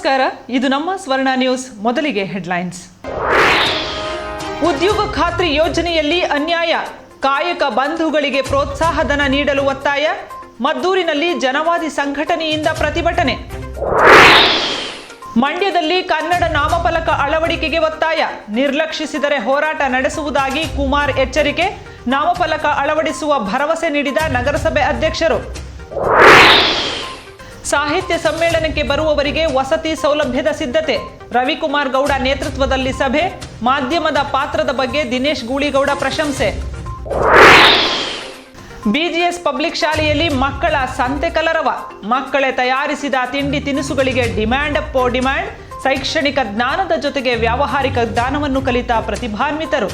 ನಮಸ್ಕಾರ. ಇದು ನಮ್ಮ ಸ್ವರ್ಣ ನ್ಯೂಸ್. ಮೊದಲಿಗೆ ಹೆಡ್ಲೈನ್ಸ್. ಉದ್ಯೋಗ ಖಾತ್ರಿ ಯೋಜನೆಯಲ್ಲಿ ಅನ್ಯಾಯ. ಕಾಯಕ ಬಂಧುಗಳಿಗೆ ಪ್ರೋತ್ಸಾಹಧನ ನೀಡಲು ಒತ್ತಾಯ. ಮದ್ದೂರಿನಲ್ಲಿ ಜನವಾದಿ ಸಂಘಟನೆಯಿಂದ ಪ್ರತಿಭಟನೆ. ಮಂಡ್ಯದಲ್ಲಿ ಕನ್ನಡ ನಾಮಫಲಕ ಅಳವಡಿಕೆಗೆ ಒತ್ತಾಯ. ನಿರ್ಲಕ್ಷಿಸಿದರೆ ಹೋರಾಟ ನಡೆಸುವುದಾಗಿ ಕುಮಾರ್ ಎಚ್ಚರಿಕೆ. ನಾಮಫಲಕ ಅಳವಡಿಸುವ ಭರವಸೆ ನೀಡಿದ ನಗರಸಭೆ ಅಧ್ಯಕ್ಷರು. ಸಾಹಿತ್ಯ ಸಮ್ಮೇಳನಕ್ಕೆ ಬರುವವರಿಗೆ ವಸತಿ ಸೌಲಭ್ಯದ ಸಿದ್ಧತೆ. ರವಿಕುಮಾರ್ ಗೌಡ ನೇತೃತ್ವದಲ್ಲಿ ಸಭೆ. ಮಾಧ್ಯಮದ ಪಾತ್ರದ ಬಗ್ಗೆ ದಿನೇಶ್ ಗೂಳಿಗೌಡ ಪ್ರಶಂಸೆ. ಬಿಜಿಎಸ್ ಪಬ್ಲಿಕ್ ಶಾಲೆಯಲ್ಲಿ ಮಕ್ಕಳ ಸಂತೆ ಕಲರವ. ಮಕ್ಕಳೇ ತಯಾರಿಸಿದ ತಿಂಡಿ ತಿನಿಸುಗಳಿಗೆ ಡಿಮ್ಯಾಂಡ್ ಅಪ್ಪೋ ಡಿಮ್ಯಾಂಡ್. ಶೈಕ್ಷಣಿಕ ಜ್ಞಾನದ ಜೊತೆಗೆ ವ್ಯಾವಹಾರಿಕ ಜ್ಞಾನವನ್ನು ಕಲಿತ ಪ್ರತಿಭಾನ್ವಿತರು.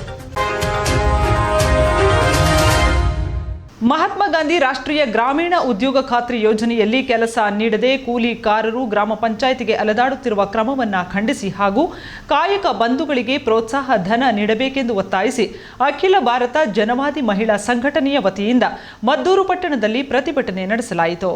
ಮಹಾತ್ಮ ಗಾಂಧಿ ರಾಷ್ಟ್ರೀಯ ಗ್ರಾಮೀಣ ಉದ್ಯೋಗ ಖಾತ್ರಿ ಯೋಜನೆಯಲ್ಲಿ ಕೆಲಸ ನೀಡದೆ ಕೂಲಿಕಾರರು ಗ್ರಾಮ ಪಂಚಾಯಿತಿಗೆ ಅಲೆದಾಡುತ್ತಿರುವ ಕ್ರಮವನ್ನು ಖಂಡಿಸಿ ಹಾಗೂ ಕಾಯಕ ಬಂಧುಗಳಿಗೆ ಪ್ರೋತ್ಸಾಹ ಧನ ನೀಡಬೇಕೆಂದು ಒತ್ತಾಯಿಸಿ ಅಖಿಲ ಭಾರತ ಜನವಾದಿ ಮಹಿಳಾ ಸಂಘಟನೆಯ ವತಿಯಿಂದ ಮದ್ದೂರು ಪಟ್ಟಣದಲ್ಲಿ ಪ್ರತಿಭಟನೆ ನಡೆಸಲಾಯಿತು.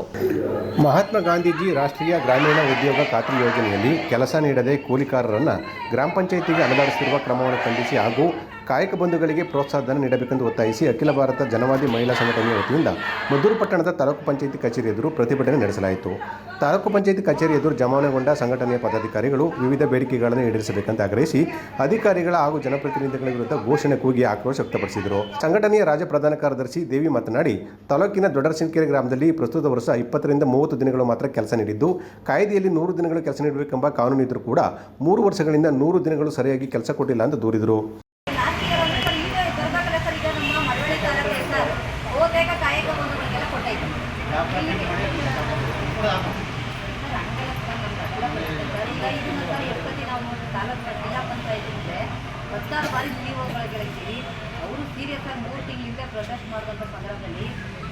ಮಹಾತ್ಮ ಗಾಂಧೀಜಿ ರಾಷ್ಟ್ರೀಯ ಗ್ರಾಮೀಣ ಉದ್ಯೋಗ ಖಾತ್ರಿ ಯೋಜನೆಯಲ್ಲಿ ಕೆಲಸ ನೀಡದೆ ಕೂಲಿಕಾರರನ್ನು ಗ್ರಾಮ ಪಂಚಾಯಿತಿಗೆ ಅಲೆದಾಡಿಸಿರುವ ಕ್ರಮವನ್ನು ಖಂಡಿಸಿ ಹಾಗೂ ಕಾಯಕ ಬಂಧುಗಳಿಗೆ ಪ್ರೋತ್ಸಾಹಧನ ನೀಡಬೇಕೆಂದು ಒತ್ತಾಯಿಸಿ ಅಖಿಲ ಭಾರತ ಜನವಾದಿ ಮಹಿಳಾ ಸಂಘಟನೆಯ ವತಿಯಿಂದ ಮದ್ದೂರು ಪಟ್ಟಣದ ತಾಲೂಕು ಪಂಚಾಯಿತಿ ಕಚೇರಿ ಎದುರು ಪ್ರತಿಭಟನೆ ನಡೆಸಲಾಯಿತು. ತಾಲೂಕು ಪಂಚಾಯಿತಿ ಕಚೇರಿ ಎದುರು ಜಮಾವಣೆಗೊಂಡ ಸಂಘಟನೆಯ ಪದಾಧಿಕಾರಿಗಳು ವಿವಿಧ ಬೇಡಿಕೆಗಳನ್ನು ಈಡೇರಿಸಬೇಕಂತ ಆಗ್ರಹಿಸಿ ಅಧಿಕಾರಿಗಳ ಹಾಗೂ ಜನಪ್ರತಿನಿಧಿಗಳ ವಿರುದ್ಧ ಘೋಷಣೆ ಕೂಗಿ ಆಕ್ರೋಶ ವ್ಯಕ್ತಪಡಿಸಿದರು. ಸಂಘಟನೆಯ ರಾಜ್ಯ ಪ್ರಧಾನ ಕಾರ್ಯದರ್ಶಿ ದೇವಿ ಮಾತನಾಡಿ, ತಾಲೂಕಿನ ದೊಡ್ಡರಸಿನಕೆರೆ ಗ್ರಾಮದಲ್ಲಿ ಪ್ರಸ್ತುತ ವರ್ಷ ಇಪ್ಪತ್ತರಿಂದ ಮೂವತ್ತು ದಿನಗಳು ಮಾತ್ರ ಕೆಲಸ ನೀಡಿದ್ದು, ಕಾಯ್ದೆಯಲ್ಲಿ ನೂರು ದಿನಗಳು ಕೆಲಸ ನೀಡಬೇಕೆಂಬ ಕಾನೂನು ಇದ್ದರೂ ಕೂಡ ಮೂರು ವರ್ಷಗಳಿಂದ ನೂರು ದಿನಗಳು ಸರಿಯಾಗಿ ಕೆಲಸ ಕೊಟ್ಟಿಲ್ಲ ಎಂದು ದೂರಿದರು ನಾಲ್ಕಿಗೆ ಸರ್ ಈಗ ಬರ್ಬೇಕಲ್ಲ ಸರ್ ಈಗ ನಮ್ಮ ಮಳವಳ್ಳಿಕಾರರಿಗೆ ಸರ್ ಬಹುತೇಕ ಕಾಯಕ ಬಂಧುಗಳಿಗೆಲ್ಲ ಕೊಟ್ಟೈತೆ ಈಗ ಇದನ್ನ ಸರ್ ಎಷ್ಟೊತ್ತಿ ನಾವು ತಾಲೂಕು ಜಿಲ್ಲಾ ಪಂಚಾಯತಿ ಇದ್ರೆ ಹತ್ತಾರು ಬಾರಿ ಒಗಳಿಗೆ ಹೇಳಿದ್ದೀವಿ ಅವರು ಸೀರಿಯಸ್ ಮೂರು ತಿಂಗಳಿಂದ ಪ್ರೊಟೆಸ್ಟ್ ಮಾಡುವಂಥ ಸಂದರ್ಭದಲ್ಲಿ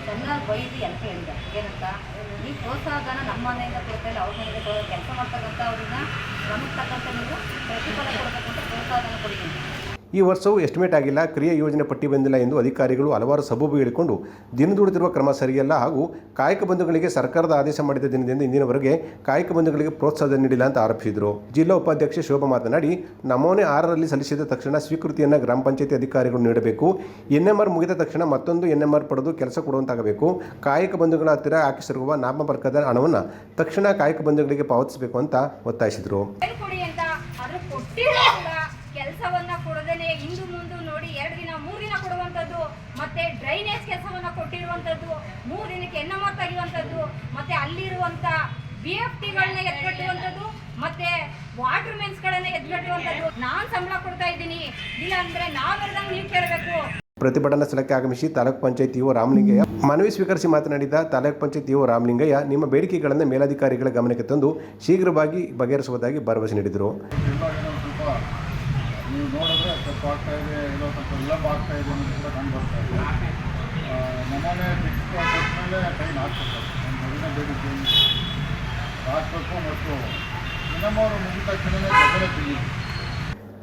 ಚೆನ್ನಾಗಿ ಬೈದು ಏನಂತ ಈ ಪ್ರೋತ್ಸಾಹಧನ ನಮ್ಮ ಮನೆಯಿಂದ ಕೊಡ್ತಾ ಇಲ್ಲ ಅವ್ರ ಮನೆಯಿಂದ ಕೊಡೋ ಕೆಲಸ ಮಾಡ್ತಕ್ಕಂಥ ಅವ್ರನ್ನ ನಮಗೆ ತಕ್ಕಂಥ ನೀವು ಪ್ರತಿಫಲ ಕೊಡತಕ್ಕಂಥ ಪ್ರೋತ್ಸಾಹಧನ ಕೊಡಿದ್ದೀನಿ ಈ ವರ್ಷವೂ ಎಸ್ಟಿಮೇಟ್ ಆಗಿಲ್ಲ. ಕ್ರಿಯೆ ಯೋಜನೆ ಪಟ್ಟಿ ಬಂದಿಲ್ಲ ಎಂದು ಅಧಿಕಾರಿಗಳು ಹಲವಾರು ಸಬೂಬು ಹೇಳಿಕೊಂಡು ದಿನದೂಡುತ್ತಿರುವ ಕ್ರಮ ಸರಿಯಲ್ಲ ಹಾಗೂ ಕಾಯಕ ಬಂಧುಗಳಿಗೆ ಸರ್ಕಾರದ ಆದೇಶ ಮಾಡಿದ ದಿನದಿಂದ ಇಂದಿನವರೆಗೆ ಕಾಯಕ ಬಂಧುಗಳಿಗೆ ಪ್ರೋತ್ಸಾಹ ನೀಡಿಲ್ಲ ಅಂತ ಆರೋಪಿಸಿದರು. ಜಿಲ್ಲಾ ಉಪಾಧ್ಯಕ್ಷೆ ಶೋಭಾ ಮಾತನಾಡಿ, ನಮೂನೆ ಆರರಲ್ಲಿ ಸಲ್ಲಿಸಿದ ತಕ್ಷಣ ಸ್ವೀಕೃತಿಯನ್ನು ಗ್ರಾಮ ಪಂಚಾಯತಿ ಅಧಿಕಾರಿಗಳು ನೀಡಬೇಕು. ಎನ್ಎಂಆರ್ ಮುಗಿದ ತಕ್ಷಣ ಮತ್ತೊಂದು ಎನ್ಎಂಆರ್ ಪಡೆದು ಕೆಲಸ ಕೊಡುವಂತಾಗಬೇಕು. ಕಾಯಕ ಬಂಧುಗಳ ಹತ್ತಿರ ಹಾಕಿಸಿರುವ ನಾಮಪರ್ಕದ ಹಣವನ್ನು ತಕ್ಷಣ ಕಾಯಕ ಬಂಧುಗಳಿಗೆ ಪಾವತಿಸಬೇಕು ಅಂತ ಒತ್ತಾಯಿಸಿದರು ಕೊಡಿ ಅಂತ ಆದ್ರೆ ಕೊಟ್ಟಿರೋ ಕೂಡ ಕೆಲಸವನ್ನ ಕೊಡದೇನೆ ಇಂದು ಮುಂದು ನೋಡಿ ಎರಡು ದಿನ ಮೂರು ದಿನ ಕೊಡುವಂಥದ್ದು ಮತ್ತೆ ಡ್ರೈನೇಜ್ ಕೆಲಸವನ್ನು ಕೊಟ್ಟಿರುವಂಥದ್ದು ಮೂರು ದಿನಕ್ಕೆ ಎನ್ ಎಂ ತೆಗೆಯುವಂಥದ್ದು ಮತ್ತೆ ಅಲ್ಲಿರುವಂತ ಬಿ ಎಫ್ ಟಿಗಳನ್ನ ಎತ್ಕಟ್ಟುವಂಥದ್ದು ಮತ್ತೆ ವಾಟರ್ ಮೆನ್ಸ್ಗಳನ್ನ ಎತ್ಕಟ್ಟುವಂಥದ್ದು ನಾನು ಸಂಬಳ ಕೊಡ್ತಾ ಇದ್ದೀನಿ. ಇಲ್ಲ ಅಂದ್ರೆ ನಾವೆಲ್ಲ ನೀವು ಕೇಳಬೇಕು. ಪ್ರತಿಭಟನಾ ಸ್ಥಳಕ್ಕೆ ಆಗಮಿಸಿ ತಾಲೂಕು ಪಂಚಾಯತ್ ಇಒ ರಾಮಲಿಂಗಯ್ಯ ಮನವಿ ಸ್ವೀಕರಿಸಿ ಮಾತನಾಡಿದ ತಾಲೂಕ್ ಪಂಚಾಯತ್ ಇಒ ರಾಮಲಿಂಗಯ್ಯ ನಿಮ್ಮ ಬೇಡಿಕೆಗಳನ್ನು ಮೇಲಾಧಿಕಾರಿಗಳ ಗಮನಕ್ಕೆ ತಂದು ಶೀಘ್ರವಾಗಿ ಬಗೆಹರಿಸುವುದಾಗಿ ಭರವಸೆ ನೀಡಿದರು. ನೀವು ನೋಡಿದ್ರೆ ಸ್ವಲ್ಪ ಆಗ್ತಾ ಇದೆ, ಏನೋ ಸ್ವಲ್ಪ ವಿಳಂಬ ಆಗ್ತಾ ಇದೆ ಅನ್ನೋದು ಕೂಡ ಕಂಡು ಬರ್ತಾ ಇದೆ ನಮ್ಮನೆ ಫಿಕ್ಸ್ ಮೇಲೆ ಟೈಮ್ ಹಾಕ್ಬೇಕು. ನಮ್ಮ ಮಗಿನ ಬೇಡಿಕೆ. ಹಾಕಬೇಕು ಮತ್ತು ಇನ್ನೊಮ್ಮರು ಮುಗಿದ ತಕ್ಷಣವೇ ಗದ್ದಲ ತಿನ್ನಿ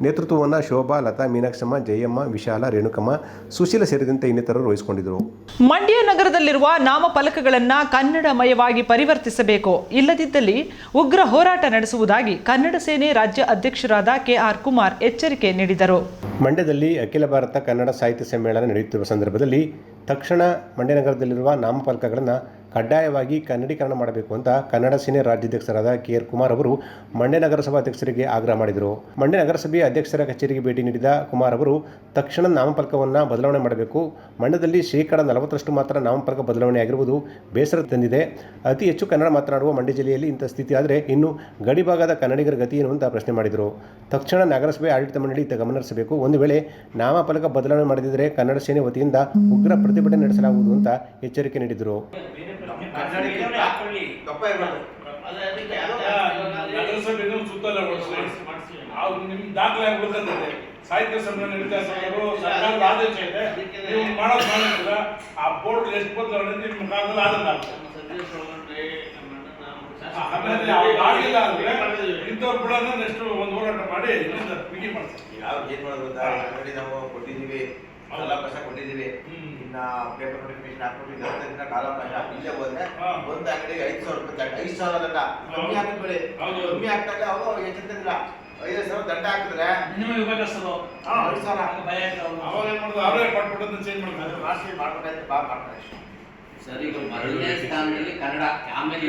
ನೇತೃತ್ವವನ್ನು ಶೋಭಾ ಲತಾ ಮೀನಾಕ್ಷಮ್ಮ ಜಯಮ್ಮ ವಿಶಾಲ ರೇಣುಕಮ್ಮ ಸುಶೀಲ ಸೇರಿದಂತೆ ಇನ್ನಿತರರು ವಹಿಸಿಕೊಂಡಿದ್ದರು. ಮಂಡ್ಯ ನಗರದಲ್ಲಿರುವ ನಾಮಫಲಕಗಳನ್ನು ಕನ್ನಡಮಯವಾಗಿ ಪರಿವರ್ತಿಸಬೇಕು. ಇಲ್ಲದಿದ್ದಲ್ಲಿ ಉಗ್ರ ಹೋರಾಟ ನಡೆಸುವುದಾಗಿ ಕನ್ನಡ ಸೇನೆ ರಾಜ್ಯ ಅಧ್ಯಕ್ಷರಾದ ಕೆಆರ್ ಕುಮಾರ್ ಎಚ್ಚರಿಕೆ ನೀಡಿದರು. ಮಂಡ್ಯದಲ್ಲಿ ಅಖಿಲ ಭಾರತ ಕನ್ನಡ ಸಾಹಿತ್ಯ ಸಮ್ಮೇಳನ ನಡೆಯುತ್ತಿರುವ ಸಂದರ್ಭದಲ್ಲಿ ತಕ್ಷಣ ಮಂಡ್ಯ ನಗರದಲ್ಲಿರುವ ನಾಮಫಲಕಗಳನ್ನು ಕಡ್ಡಾಯವಾಗಿ ಕನ್ನಡೀಕರಣ ಮಾಡಬೇಕು ಅಂತ ಕನ್ನಡ ಸೇನೆ ರಾಜ್ಯಾಧ್ಯಕ್ಷರಾದ ಕೆ ಆರ್ ಕುಮಾರ್ ಅವರು ಮಂಡ್ಯ ನಗರಸಭಾ ಅಧ್ಯಕ್ಷರಿಗೆ ಆಗ್ರಹ ಮಾಡಿದರು. ಮಂಡ್ಯ ನಗರಸಭೆಯ ಅಧ್ಯಕ್ಷರ ಕಚೇರಿಗೆ ಭೇಟಿ ನೀಡಿದ ಕುಮಾರ್ ಅವರು, ತಕ್ಷಣ ನಾಮಫಲಕವನ್ನು ಬದಲಾವಣೆ ಮಾಡಬೇಕು. ಮಂಡ್ಯದಲ್ಲಿ ಶೇಕಡ ನಲವತ್ತರಷ್ಟು ಮಾತ್ರ ನಾಮಫಲಕ ಬದಲಾವಣೆ ಆಗಿರುವುದು ಬೇಸರ ತಂದಿದೆ. ಅತಿ ಹೆಚ್ಚು ಕನ್ನಡ ಮಾತನಾಡುವ ಮಂಡ್ಯ ಜಿಲ್ಲೆಯಲ್ಲಿ ಇಂಥ ಸ್ಥಿತಿ ಆದರೆ ಇನ್ನು ಗಡಿಭಾಗದ ಕನ್ನಡಿಗರ ಗತಿ ಏನು ಅಂತ ಪ್ರಶ್ನೆ ಮಾಡಿದರು. ತಕ್ಷಣ ನಗರಸಭೆ ಆಡಳಿತ ಮಂಡಳಿ ಗಮನಹರಿಸಬೇಕು ಒಂದು ವೇಳೆ ನಾಮಫಲಕ ಬದಲಾವಣೆ ಮಾಡದಿದ್ದರೆ ಕನ್ನಡ ಸೇನೆ ವತಿಯಿಂದ ಉಗ್ರ ಪ್ರತಿಭಟನೆ ನಡೆಸಲಾಗುವುದು ಅಂತ ಎಚ್ಚರಿಕೆ ನೀಡಿದರು. ನಗರಸಭೆನೂ ಸುತ್ತಲ್ಲ ಓಡಿಸ್ಲಿ ಅವ್ರು ನಿಮ್ಗೆ ದಾಖಲೆ ಆಗ್ಬೇಕಂತದೆ ಸಾಹಿತ್ಯ ಸಮ್ಮೇಳನ ನಡೀತಾ ಸರ್ಕಾರದ ಆದೇಶ ಇದೆ. ನೀವು ಮಾಡೋದು ಆ ಬೋರ್ಡ್ ಎಷ್ಟು ಬದಲಾವಣೆ ನಿಮ್ಮ ಕಾಲದಲ್ಲಿ ಆದಂತ ಆಗಿಲ್ಲ ಅಂದ್ರೆ ಇಂಥವ್ರು ಬಿಡೋದನ್ನ ನೆಕ್ಸ್ಟ್ ಒಂದು ಹೋರಾಟ ಮಾಡಿ ಬಿಗಿ ಮಾಡ್ತಾರೆ. ಯಾವ ಏನ್ ಮಾಡೋದು ಗೊತ್ತಾ ನಾವು ಕೊಟ್ಟಿದ್ದೀವಿ. ಕಾಲಾವಕಾಶ ಕೊಟ್ಟಿದ್ದೀವಿ. ಹ್ಮ್. ಇನ್ನ ಪೇಪರ್ ನೋಟಿಫಿಕೇಶನ್ ಹಾಕ್ಬಿಟ್ಟು ದಿನ ಕಾಲಾವಕಾಶ ಇಲ್ಲೇ ಹೋದ್ರೆ. ಒಂದು ಅಂಗಡಿಗೆ ಐದು ಸಾವಿರ ರೂಪಾಯಿ ದಂಡ ಐದು ದಂಡ. ಕಮ್ಮಿ ಹೌದು. ಹಾಕಿದ್ಬಿಡಿ. ಕಮ್ಮಿ ಹಾಕ್ದಾಗ ಅವರು ಎಚ್ಚರಿಲ್ಲ ಐದು ಸಾವಿರ ದಂಡ ಹಾಕಿದ್ರೆ ನಿಮಗೆ ಉಪಯೋಗಿಸೋದು ಹಾ ಐದು ಸಾವಿರ. ಭಯ ಅವಾಗ ಏನ್ ಮಾಡೋದು? ಅವರೇ ಕೊಟ್ಬಿಟ್ಟು ಚೇಂಜ್ ಮಾಡ್ತಾರೆ ರಾಷ್ಟ್ರೀಯ ಮಾಡ್ಬೇಕಾಯ್ತು ಬಾ ಮಾಡ್ತಾರೆ. ಸರ್ ಈಗ ಮೊದಲನೇ ಸ್ಥಾನದಲ್ಲಿ ಕನ್ನಡ ಆಮೇಲೆ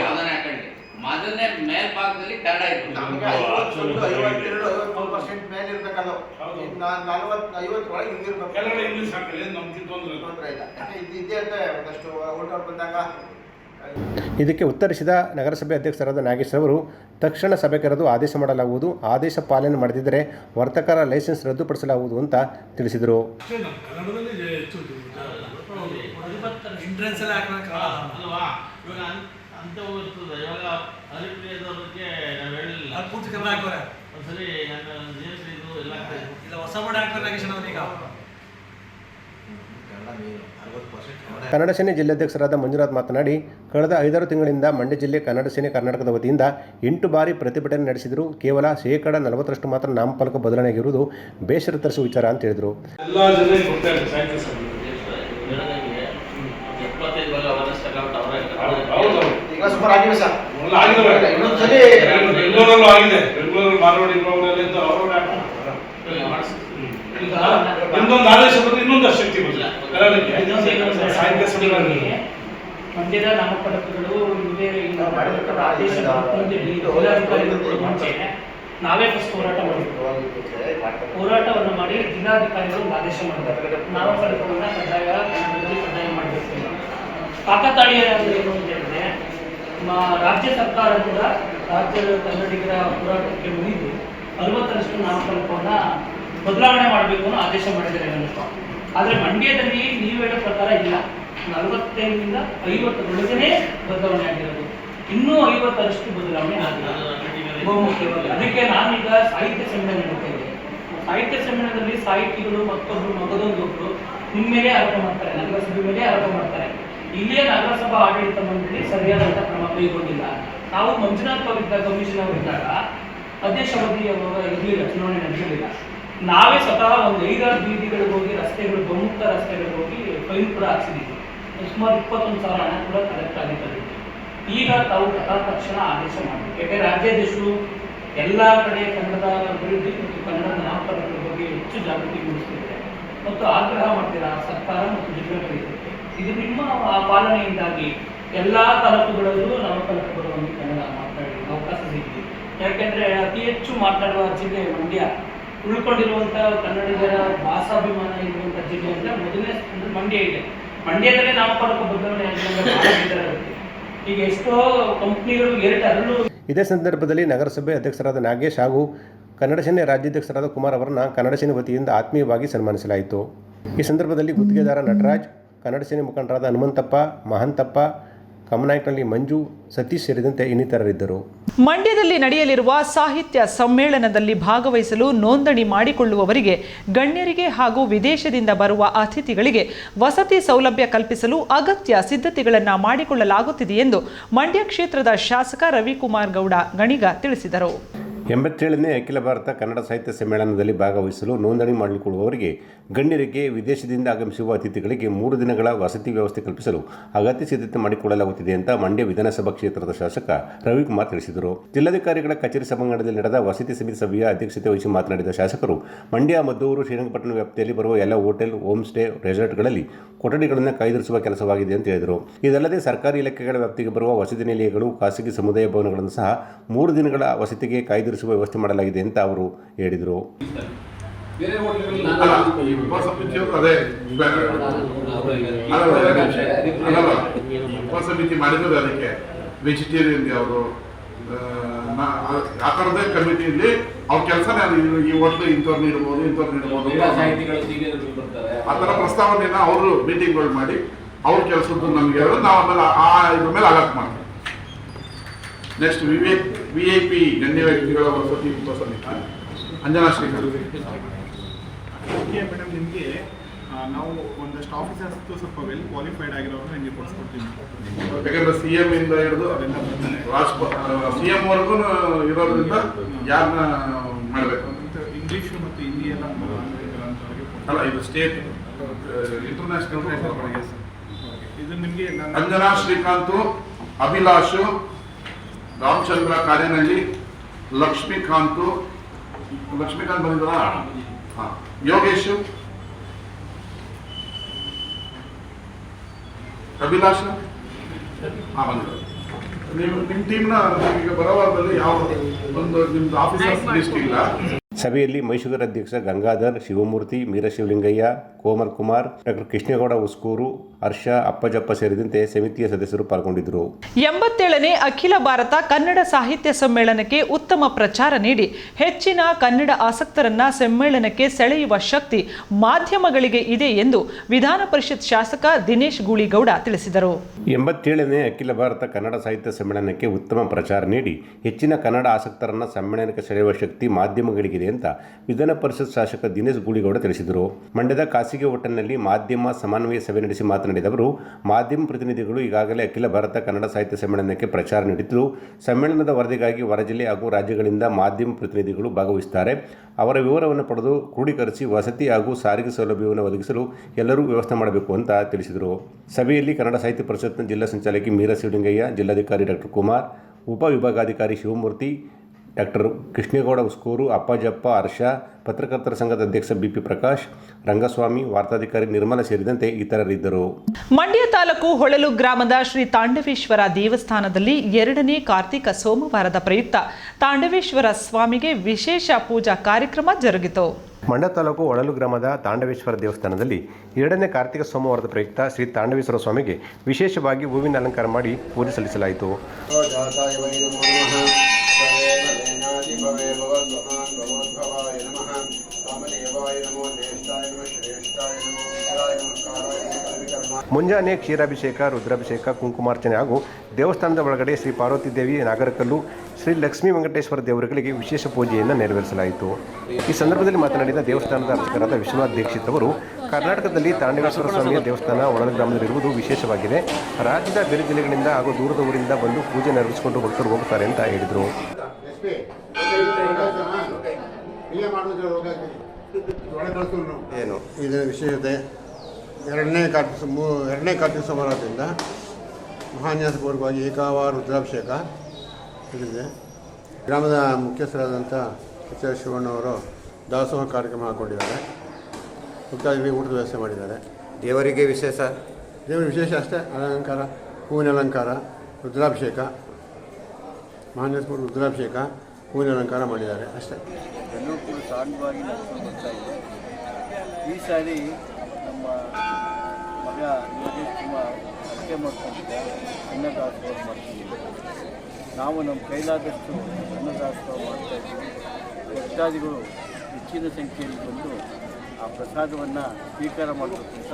ಯಾವ್ದಾನ ಹಾಕೊಂಡ್ಲಿ. ಮೊದಲನೇ ಮೇಲ್ಭಾಗದಲ್ಲಿ ಕನ್ನಡ ಮೇಲೆ ನಲವತ್ತು ಐವತ್ತು ಒಳಗೆ ಹಿಂಗಿರ್ಬೇಕು ಇಂಗ್ಲಿಷ್ ಹಾಕಲಿ ನಮ್ಗೆ ತೊಂದ್ರೆ ಇಲ್ಲ ಒಂದಷ್ಟು ಬಂದಾಗ ಇದಕ್ಕೆ ಉತ್ತರಿಸಿದ ನಗರಸಭೆ ಅಧ್ಯಕ್ಷರಾದ ನಾಗೇಶ್ ಅವರು ತಕ್ಷಣ ಸಭೆ ಕರೆದು ಆದೇಶ ಮಾಡಲಾಗುವುದು ಆದೇಶ ಪಾಲನೆ ಮಾಡದಿದ್ದರೆ ವರ್ತಕರ ಲೈಸೆನ್ಸ್ ರದ್ದುಪಡಿಸಲಾಗುವುದು ಅಂತ ತಿಳಿಸಿದರು ಇವಾಗ ನಾವು ಹೇಳಿಲ್ಲ. ಅದು ಪೂರ್ತಿ ಹಾಕೋರೆ ಒಂದ್ಸರಿ ನನ್ನ ಇದು ಎಲ್ಲ ಇಲ್ಲ ಹೊಸ ಅವ್ರೀಗ ಕನ್ನಡ ಸೇನೆ ಜಿಲ್ಲಾಧ್ಯಕ್ಷರಾದ ಮಂಜುನಾಥ್ ಮಾತನಾಡಿ ಕಳೆದ ಐದಾರು ತಿಂಗಳಿಂದ ಮಂಡ್ಯ ಜಿಲ್ಲೆ ಕನ್ನಡ ಸೇನೆ ಕರ್ನಾಟಕದ ವತಿಯಿಂದ ಎಂಟು ಬಾರಿ ಪ್ರತಿಭಟನೆ ನಡೆಸಿದರೂ ಕೇವಲ ಶೇಕಡ ನಲವತ್ತರಷ್ಟು ಮಾತ್ರ ನಾಮಫಲಕ ಬದಲಾವಣೆಯಾಗಿರುವುದು ಬೇಸರ ತರಿಸುವ ವಿಚಾರ ಅಂತ ಹೇಳಿದರು. ಸುಮಾರು ಆಗಿವೆ ಸರ್. ಆಗಿದೆ ಆಗಿದಾವೆ ಇನ್ನೊಂದ್ಸಲಿ ಬೆಂಗಳೂರಲ್ಲೂ ಆಗಿದೆ. ಬೆಂಗಳೂರಲ್ಲಿ ಮಾರ್ವಾಡಿ ಪ್ರೋಗ್ರಾಮ್ ಅಂತ ಅವರು ಇನ್ನೊಂದು ಆದೇಶ ಬಂದ್ರೆ ಇನ್ನೊಂದು ಶಕ್ತಿ ಬಂದಿಲ್ಲ ಸಾಹಿತ್ಯ ಸಮ್ಮೇಳನ ಮಂಡ್ಯದ ನಾಮಫಲಕಗಳು ನಾವೇ ಫಸ್ಟ್ ಹೋರಾಟ ಮಾಡಿದ್ವಿ ಹೋರಾಟವನ್ನು ಮಾಡಿ ಜಿಲ್ಲಾಧಿಕಾರಿಗಳು ಆದೇಶ ಮಾಡಿದ್ದಾರೆ ನಾಮಫಲಕವನ್ನ ಕಡ್ಡಾಯ ಕನ್ನಡದಲ್ಲಿ ಕಡ್ಡಾಯ ಮಾಡಬೇಕು ಕಾಕತಾಳೀಯ ಅಂದ್ರೆ ಏನು ನಮ್ಮ ರಾಜ್ಯ ಸರ್ಕಾರ ಕೂಡ ರಾಜ್ಯದ ಕನ್ನಡಿಗರ ಹೋರಾಟಕ್ಕೆ ಮುಗಿದು ಅರವತ್ತರಷ್ಟು ನಾಮಫಲಕವನ್ನ ಬದಲಾವಣೆ ಮಾಡಬೇಕು ಅನ್ನೋ ಆದೇಶ ಮಾಡಿದ್ದಾರೆ ನನಗೆ ಆದರೆ ಮಂಡ್ಯದಲ್ಲಿ ನೀವು ಹೇಳೋ ಪ್ರಕಾರ ಇಲ್ಲ. ನಲವತ್ತೈದರಿಂದ ಐವತ್ತರೊಳಗನೆ ಬದಲಾವಣೆ ಆಗಿರೋದು. ಇನ್ನೂ ಐವತ್ತರಷ್ಟು ಬದಲಾವಣೆ ಆಗಿರೋದು ಅದಕ್ಕೆ ನಾನೀಗ ಸಾಹಿತ್ಯ ಸಮ್ಮೇಳನ ನೋಡ್ತೇನೆ ಸಾಹಿತ್ಯ ಸಮ್ಮೇಳನದಲ್ಲಿ ಸಾಹಿತಿಗಳು ಮತ್ತೊಬ್ಬರು ಮಗದೊಂದೊಬ್ರು ನಿಮ್ಮ ಮೇಲೆ ಆರೋಪ ಮಾಡ್ತಾರೆ. ನಗರಸಭೆ ಮೇಲೆ ಆರೋಪ ಮಾಡ್ತಾರೆ. ಇಲ್ಲಿಯೇ ನಗರಸಭಾ ಆಡಳಿತ ಮಂಡಳಿ ಸರಿಯಾದಂತ ಕ್ರಮ ಕೈಗೊಂಡಿಲ್ಲ ನಾವು ಮಂಜುನಾಥ್ ಅವರಿದ್ದ ಕಮಿಷನ್ ಅವರಿದ್ದಾಗ ಅಧ್ಯಕ್ಷಾವಧಿ ಅವರು ಇರಲಿಲ್ಲ ಚುನಾವಣೆ ನಡೆಸಲಿಲ್ಲ. ನಾವೇ ಸ್ವತಃ ಒಂದು ಐದಾರು ಬೀದಿಗಳಿಗೆ ಹೋಗಿ ರಸ್ತೆಗಳು ಬಹುಮುಕ್ತ ರಸ್ತೆಗಳಿಗೆ ಹೋಗಿ ಫೈನ್ ಕೂಡ ಹಾಕ್ಸಿದ್ದೀವಿ ಸುಮಾರು ಇಪ್ಪತ್ತೊಂದು ಸಾವಿರ ಹಣ ಕೂಡ ಕಲೆಕ್ಟ್ ಬಂದಿದೆ ಈಗ ತಾವು ತಕ್ಷಣ ಆದೇಶ ಮಾಡಬೇಕು ಯಾಕೆ ರಾಜ್ಯಾಧ್ಯಕ್ಷರು ಎಲ್ಲ ಕಡೆ ಕನ್ನಡದ ಅಭಿವೃದ್ಧಿ ಮತ್ತು ಕನ್ನಡ ನಾಮಕರಣಗಳ ಬಗ್ಗೆ ಹೆಚ್ಚು ಜಾಗೃತಿ ಮೂಡಿಸ್ತಿದ್ದಾರೆ. ಮತ್ತು ಆಗ್ರಹ ಮಾಡ್ತೀರಾ ಸರ್ಕಾರ ಮತ್ತು ಜಿಲ್ಲೆಗಳಿಗೆ? ಇದು ನಿಮ್ಮ ಪಾಲನೆಯಿಂದಾಗಿ ಎಲ್ಲಾ ತಾಲೂಕುಗಳಲ್ಲೂ ನಮ್ಮ ತಾಲೂಕುಗಳು ಒಂದು ಕನ್ನಡ ಮಾತಾಡಿ ಅವಕಾಶ ಸಿಕ್ಕಿದೆ. ಯಾಕೆಂದ್ರೆ ಅತಿ ಹೆಚ್ಚು ಮಾತಾಡುವ ಜಿಲ್ಲೆ ಮಂಡ್ಯ. ಉಳ್ಕೊಂಡಿರುವಂತಹ ಕನ್ನಡಿಗರ ಭಾಷಾಭಿಮಾನ ಇರುವಂತ ಜಿಲ್ಲೆ ಅಂದ್ರೆ ಮೊದಲನೇ ಅಂದ್ರೆ ಮಂಡ್ಯ ಇದೆ. ಮಂಡ್ಯದಲ್ಲೇ ನಾಮಫಲಕ ಬದಲಾವಣೆ. ಈಗ ಎಷ್ಟೋ ಕಂಪ್ನಿಗಳು ಏರ್ಟೆಲ್ಲೂ ಇದೇ ಸಂದರ್ಭದಲ್ಲಿ ನಗರಸಭೆ ಅಧ್ಯಕ್ಷರಾದ ನಾಗೇಶ್ ಹಾಗೂ ಕನ್ನಡ ಸೇನೆ ರಾಜ್ಯಾಧ್ಯಕ್ಷರಾದ ಕುಮಾರ್ ಅವರನ್ನು ಕನ್ನಡ ಸೇನೆ ವತಿಯಿಂದ ಆತ್ಮೀಯವಾಗಿ ಸನ್ಮಾನಿಸಲಾಯಿತು. ಈ ಸಂದರ್ಭದಲ್ಲಿ ಗುತ್ತಿಗೆದಾರ ನಟರಾಜ್, ಕನ್ನಡ ಸೇನೆ ಮುಖಂಡರಾದ ಹನುಮಂತಪ್ಪ, ಮಹಂತಪ್ಪ ಕಮನಾಯ್ಕನಹಳ್ಳಿ ಮಂಜು, ಸತೀಶ್ ಸೇರಿದಂತೆ ಇನ್ನಿತರರಿದ್ದರು. ಮಂಡ್ಯದಲ್ಲಿ ನಡೆಯಲಿರುವ ಸಾಹಿತ್ಯ ಸಮ್ಮೇಳನದಲ್ಲಿ ಭಾಗವಹಿಸಲು ನೋಂದಣಿ ಮಾಡಿಕೊಳ್ಳುವವರಿಗೆ, ಗಣ್ಯರಿಗೆ ಹಾಗೂ ವಿದೇಶದಿಂದ ಬರುವ ಅತಿಥಿಗಳಿಗೆ ವಸತಿ ಸೌಲಭ್ಯ ಕಲ್ಪಿಸಲು ಅಗತ್ಯ ಸಿದ್ಧತೆಗಳನ್ನು ಮಾಡಿಕೊಳ್ಳಲಾಗುತ್ತಿದೆ ಎಂದು ಮಂಡ್ಯ ಕ್ಷೇತ್ರದ ಶಾಸಕ ರವಿಕುಮಾರ್ ಗೌಡ ಗಣಿಗ ತಿಳಿಸಿದರು. ಎಂಬತ್ತೇಳನೇ ಅಖಿಲ ಭಾರತ ಕನ್ನಡ ಸಾಹಿತ್ಯ ಸಮ್ಮೇಳನದಲ್ಲಿ ಭಾಗವಹಿಸಲು ನೋಂದಣಿ ಮಾಡಿಕೊಳ್ಳುವವರಿಗೆ, ಗಣ್ಯರಿಗೆ, ವಿದೇಶದಿಂದ ಆಗಮಿಸುವ ಅತಿಥಿಗಳಿಗೆ ಮೂರು ದಿನಗಳ ವಸತಿ ವ್ಯವಸ್ಥೆ ಕಲ್ಪಿಸಲು ಅಗತ್ಯ ಸಿದ್ಧತೆ ಮಾಡಿಕೊಳ್ಳಲಾಗುತ್ತಿದೆ ಅಂತ ಮಂಡ್ಯ ವಿಧಾನಸಭಾ ಕ್ಷೇತ್ರದ ಶಾಸಕ ರವಿಕುಮಾರ್ ತಿಳಿಸಿದರು. ಜಿಲ್ಲಾಧಿಕಾರಿಗಳ ಕಚೇರಿ ಸಭಾಂಗಣದಲ್ಲಿ ನಡೆದ ವಸತಿ ಸಮಿತಿ ಸಭೆಯ ಅಧ್ಯಕ್ಷತೆ ವಹಿಸಿ ಮಾತನಾಡಿದ ಶಾಸಕರು, ಮಂಡ್ಯ, ಮದ್ದೂರು, ಶ್ರೀರಂಗಪಟ್ಟಣ ವ್ಯಾಪ್ತಿಯಲ್ಲಿ ಬರುವ ಎಲ್ಲ ಹೋಟೆಲ್, ಹೋಮ್ ಸ್ಟೇ, ರೆಸಾರ್ಟ್ಗಳಲ್ಲಿ ಕೊಠಡಿಗಳನ್ನು ಕಾಯ್ದಿರಿಸುವ ಕೆಲಸವಾಗಿದೆ ಅಂತ ಹೇಳಿದರು. ಇದಲ್ಲದೆ ಸರ್ಕಾರಿ ಇಲಾಖೆಗಳ ವ್ಯಾಪ್ತಿಗೆ ಬರುವ ವಸತಿ ನಿಲಯಗಳು, ಖಾಸಗಿ ಸಮುದಾಯ ಭವನಗಳನ್ನು ಸಹ ಮೂರು ದಿನಗಳ ವಸತಿಗೆ ಕಾಯ್ದಿರಿಸುವ ವ್ಯವಸ್ಥೆ ಮಾಡಲಾಗಿದೆ ಅಂತ ಅವರು ಹೇಳಿದರು ಅಲ್ಲ ಈ ಉಪಸಮಿತಿಯವರು ಅದೇ ಅಲ್ಲ ಉಪಸಮಿತಿ ಮಾಡಿದ್ರು ಅದಕ್ಕೆ ವೆಜಿಟೇರಿಯನ್ ಅವರು ಆ ಥರದೇ ಕಮಿಟಿಯಲ್ಲಿ ಅವ್ರ ಇದು ಈ ಹೋಟ್ಲು ಇಂಥವ್ರನ್ನ ಇಡ್ಬೋದು ಇಂಥವ್ರನ್ನ ಇಡ್ಬೋದು ಆ ಥರ ಪ್ರಸ್ತಾವನೆಯನ್ನ ಅವರು ಮೀಟಿಂಗ್ಗಳು ಮಾಡಿ ಅವ್ರ ಕೆಲಸದ್ದು ನಮ್ಗೆ ಹೇಳಿದ್ರು ನಾವು ಆಮೇಲೆ ಆ ಇದ್ರ ಮೇಲೆ ಅಲರ್ಟ್ ಮಾಡ್ತೀವಿ next Vivek V I P ಗಣ್ಯ ವ್ಯಕ್ತಿಗಳ ವಸತಿ ಅಂಜನಾ ಶ್ರೀಗಳು ಮೇಡಮ್ ನಿಮಗೆ ನಾವು ಒಂದಷ್ಟು ಆಫೀಸರ್ಸ್ ಸ್ವಲ್ಪ ವೆಲ್ ಕ್ವಾಲಿಫೈಡ್ ಆಗಿರೋರು ನಿಮಗೆ ಕೊಡಿಸ್ಕೊಡ್ತೀವಿ ಯಾಕಂದ್ರೆ ಸಿ ಎಂ ಇಂದ ಹಿಡಿದು ಸಿ ಎಂ ವರ್ಗು ಇರೋದ್ರಿಂದ ಯಾರನ್ನ ಮಾಡಬೇಕು? ಇಂಗ್ಲೀಷು ಮತ್ತು ಹಿಂದಿ ಎಲ್ಲ ಅಲ್ಲ ಇದು ಸ್ಟೇಟ್ ಇಂಟರ್ನ್ಯಾಷನಲ್ ಇದು ನಿಮಗೆ ಅಂಜನಾ ಶ್ರೀಕಾಂತ್ ಅಭಿಲಾಷ್ ರಾಮಚಂದ್ರ ಕಾರ್ಯನಹಳ್ಳಿ ಲಕ್ಷ್ಮೀಕಾಂತ್ ಲಕ್ಷ್ಮೀಕಾಂತ್ ಬಂದಿದ್ದಲ್ಲ ಹಾ. ಯೋಗೇಶ್? ಅಭಿಲಾಷ್? ಹಾ, ಬಂದಿದ್ದಾರೆ. ನೀವು ನಿಮ್ಮ ಟೀಮ್ನ ಈಗ ಬರವಾರದಲ್ಲಿ ಯಾವ ಒಂದು ನಿಮ್ದು ಆಫೀಸರ್ಸ್ ಲಿಸ್ಟ್ ಇಲ್ಲ. ಸಭೆಯಲ್ಲಿ ಮೈಸೂರು ಅಧ್ಯಕ್ಷ ಗಂಗಾಧರ್, ಶಿವಮೂರ್ತಿ ಮೀರಶಿವಲಿಂಗಯ್ಯ ಕೋಮಲ್ ಕುಮಾರ್ ಡಾಕ್ಟರ್ ಕೃಷ್ಣೇಗೌಡ ಉಸ್ಕೂರು ಹರ್ಷ ಅಪ್ಪಜಪ್ಪ ಸೇರಿದಂತೆ ಸಮಿತಿಯ ಸದಸ್ಯರು ಪಾಲ್ಗೊಂಡಿದ್ದರು. ಎಂಬತ್ತೇಳನೇ ಅಖಿಲ ಭಾರತ ಕನ್ನಡ ಸಾಹಿತ್ಯ ಸಮ್ಮೇಳನಕ್ಕೆ ಉತ್ತಮ ಪ್ರಚಾರ ನೀಡಿ ಹೆಚ್ಚಿನ ಕನ್ನಡ ಆಸಕ್ತರನ್ನ ಸಮ್ಮೇಳನಕ್ಕೆ ಸೆಳೆಯುವ ಶಕ್ತಿ ಮಾಧ್ಯಮಗಳಿಗೆ ಇದೆ ಎಂದು ವಿಧಾನ ಪರಿಷತ್ ಶಾಸಕ ದಿನೇಶ್ ಗೂಳಿಗೌಡ ತಿಳಿಸಿದರು. ಎಂಬತ್ತೇಳನೇ ಅಖಿಲ ಭಾರತ ಕನ್ನಡ ಸಾಹಿತ್ಯ ಸಮ್ಮೇಳನಕ್ಕೆ ಉತ್ತಮ ಪ್ರಚಾರ ನೀಡಿ ಹೆಚ್ಚಿನ ಕನ್ನಡ ಆಸಕ್ತರನ್ನ ಸಮ್ಮೇಳನಕ್ಕೆ ಸೆಳೆಯುವ ಶಕ್ತಿ ಮಾಧ್ಯಮಗಳಿಗಿದೆ ಅಂತ ವಿಧಾನ ಪರಿಷತ್ ಶಾಸಕ ದಿನೇಶ್ ಗೂಳಿಗೌಡ ತಿಳಿಸಿದರು. ಮಂಡ್ಯದ ಖಾಸಗಿ ಹೋಟೆಲ್ನಲ್ಲಿ ಮಾಧ್ಯಮ ಸಮನ್ವಯ ಸಭೆ ನಡೆಸಿ ಮಾತನಾಡಿದ ಅವರು, ಮಾಧ್ಯಮ ಪ್ರತಿನಿಧಿಗಳು ಈಗಾಗಲೇ ಅಖಿಲ ಭಾರತ ಕನ್ನಡ ಸಾಹಿತ್ಯ ಸಮ್ಮೇಳನಕ್ಕೆ ಪ್ರಚಾರ ನೀಡಿದ್ದು, ಸಮ್ಮೇಳನದ ವರದಿಗಾಗಿ ಹೊರಜಿಲ್ಲೆ ಹಾಗೂ ರಾಜ್ಯಗಳಿಂದ ಮಾಧ್ಯಮ ಪ್ರತಿನಿಧಿಗಳು ಭಾಗವಹಿಸುತ್ತಾರೆ. ಅವರ ವಿವರವನ್ನು ಪಡೆದು ಕ್ರೋಢೀಕರಿಸಿ ವಸತಿ ಹಾಗೂ ಸಾರಿಗೆ ಸೌಲಭ್ಯವನ್ನು ಒದಗಿಸಲು ಎಲ್ಲರೂ ವ್ಯವಸ್ಥೆ ಮಾಡಬೇಕು ಅಂತ ತಿಳಿಸಿದರು. ಸಭೆಯಲ್ಲಿ ಕನ್ನಡ ಸಾಹಿತ್ಯ ಪರಿಷತ್ನ ಜಿಲ್ಲಾ ಸಂಚಾಲಕಿ ಮೀರಾ ಶಿವಲಿಂಗಯ್ಯ ಜಿಲ್ಲಾಧಿಕಾರಿ ಡಾಕ್ಟರ್ ಕುಮಾರ್ ಉಪವಿಭಾಗಾಧಿಕಾರಿ ಶಿವಮೂರ್ತಿ ಡಾಕ್ಟರ್ ಕೃಷ್ಣೇಗೌಡ ಉಸ್ಕೂರು ಅಪ್ಪಾಜಪ್ಪ ಹರ್ಷ ಪತ್ರಕರ್ತರ ಸಂಘದ ಅಧ್ಯಕ್ಷ ಬಿಪಿ ಪ್ರಕಾಶ್ ರಂಗಸ್ವಾಮಿ ವಾರ್ತಾಧಿಕಾರಿ ನಿರ್ಮಲ ಸೇರಿದಂತೆ ಇತರರಿದ್ದರು. ಮಂಡ್ಯ ತಾಲೂಕು ಹೊಳಲು ಗ್ರಾಮದ ಶ್ರೀ ತಾಂಡವೇಶ್ವರ ದೇವಸ್ಥಾನದಲ್ಲಿ ಎರಡನೇ ಕಾರ್ತಿಕ ಸೋಮವಾರದ ಪ್ರಯುಕ್ತ ತಾಂಡವೇಶ್ವರ ಸ್ವಾಮಿಗೆ ವಿಶೇಷ ಪೂಜಾ ಕಾರ್ಯಕ್ರಮ ಜರುಗಿತು. ಮಂಡ್ಯ ತಾಲೂಕು ಒಳಲು ಗ್ರಾಮದ ತಾಂಡವೇಶ್ವರ ದೇವಸ್ಥಾನದಲ್ಲಿ ಎರಡನೇ ಕಾರ್ತಿಕ ಸೋಮವಾರದ ಪ್ರಯುಕ್ತ ಶ್ರೀ ತಾಂಡವೇಶ್ವರ ಸ್ವಾಮಿಗೆ ವಿಶೇಷವಾಗಿ ಹೂವಿನ ಅಲಂಕಾರ ಮಾಡಿ ಪೂಜೆ ಸಲ್ಲಿಸಲಾಯಿತು. ಮುಂಜಾನೆ ಕ್ಷೀರಾಭಿಷೇಕ ರುದ್ರಾಭಿಷೇಕ ಕುಂಕುಮಾರ್ಚನೆ ಹಾಗೂ ದೇವಸ್ಥಾನದ ಒಳಗಡೆ ಶ್ರೀ ಪಾರ್ವತಿ ದೇವಿ ನಾಗರಕಲ್ಲು ಶ್ರೀ ಲಕ್ಷ್ಮೀ ವೆಂಕಟೇಶ್ವರ ದೇವರುಗಳಿಗೆ ವಿಶೇಷ ಪೂಜೆಯನ್ನು ನೆರವೇರಿಸಲಾಯಿತು. ಈ ಸಂದರ್ಭದಲ್ಲಿ ಮಾತನಾಡಿದ ದೇವಸ್ಥಾನದ ಅರ್ಚಕರಾದ ವಿಶ್ವನಾಥ್ ದೀಕ್ಷಿತ್ ಅವರು ಕರ್ನಾಟಕದಲ್ಲಿ ತಾಂಡವೇಶ್ವರ ಸ್ವಾಮಿಯ ದೇವಸ್ಥಾನ ಒಳಗ ಗ್ರಾಮದಲ್ಲಿರುವುದು ವಿಶೇಷವಾಗಿದೆ. ರಾಜ್ಯದ ಬೇರೆ ಜಿಲ್ಲೆಗಳಿಂದ ಹಾಗೂ ದೂರದ ಊರಿಂದ ಬಂದು ಪೂಜೆ ನೆರವೇರಿಸಿಕೊಂಡು ಭಕ್ತರು ಹೋಗುತ್ತಾರೆ ಅಂತ ಹೇಳಿದರು. ಏನು? ಇದರ ವಿಶೇಷತೆ. ಎರಡನೇ ಕಾರ್ತಿಕ ಮೂ ಎರಡನೇ ಕಾರ್ತಿಕ ಸಮಾರೋಹದಿಂದ ಮಹಾನ್ಯಾಸಪೂರ್ವಕವಾಗಿ ಏಕಾವಾರ ರುದ್ರಾಭಿಷೇಕ ಇದೆ ಗ್ರಾಮದ ಮುಖ್ಯಸ್ಥರಾದಂಥ ಎಚ್ ಎಸ್ ಶಿವಣ್ಣವರು ದಾಸೋಹ ಕಾರ್ಯಕ್ರಮ ಹಾಕ್ಕೊಂಡಿದ್ದಾರೆ ಭಕ್ತಾದಿಗಳಿಗೆ ಊಟದ ವ್ಯವಸ್ಥೆ ಮಾಡಿದ್ದಾರೆ. ದೇವರಿಗೆ ವಿಶೇಷ? ದೇವರಿಗೆ ವಿಶೇಷ ಅಷ್ಟೇ ಅಲಂಕಾರ ಹೂವಿನ ಅಲಂಕಾರ ರುದ್ರಾಭಿಷೇಕ ಮಹಾನ್ಯಾಸಪೂರ್ವ ರುದ್ರಾಭಿಷೇಕ ಹೂವಿನ ಅಲಂಕಾರ ಮಾಡಿದ್ದಾರೆ ಅಷ್ಟೇ. ಎಲ್ಲರೂ ಕೂಡ ಈ ಸಾರಿ ಮಗ ಯೋಗೇಶ್ ಕುಮಾರ್ ಹತ್ಯೆ ಮಾಡ್ಕೊಂಡಿದ್ದ, ಅನ್ನದಾಸೋಹ ಮಾಡ್ತಿದ್ದೀವಿ ನಾವು ನಮ್ಮ ಕೈಲಾದಷ್ಟು ಅನ್ನದಾಸೋಹ ಮಾಡ್ತಾ ಇದ್ದೀವಿ. ಭಕ್ತಾದಿಗಳು ಹೆಚ್ಚಿನ ಸಂಖ್ಯೆಯಲ್ಲಿ ಬಂದು ಆ ಪ್ರಸಾದವನ್ನು ಸ್ವೀಕಾರ ಮಾಡಬೇಕಂತ